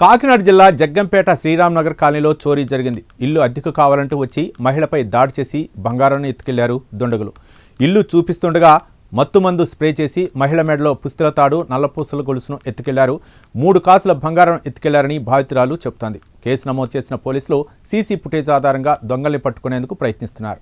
కాకినాడ జిల్లా జగ్గంపేట శ్రీరామ్నగర్ కాలనీలో చోరీ జరిగింది. ఇల్లు అద్దెకు కావాలంటూ వచ్చి మహిళపై దాడి చేసి బంగారాన్ని ఎత్తుకెళ్ళారు దుండగులు. ఇల్లు చూపిస్తుండగా మత్తుమందు స్ప్రే చేసి మహిళ మెడలో పుస్తల తాడు నల్లపూసల గొలుసును ఎత్తుకెళ్ళారు. మూడు కాసుల బంగారం ఎత్తుకెళ్ళారని బాధితురాలు చెబుతోంది. కేసు నమోదు చేసిన పోలీసులు సీసీ ఫుటేజ్ ఆధారంగా దొంగల్ని పట్టుకునేందుకు ప్రయత్నిస్తున్నారు.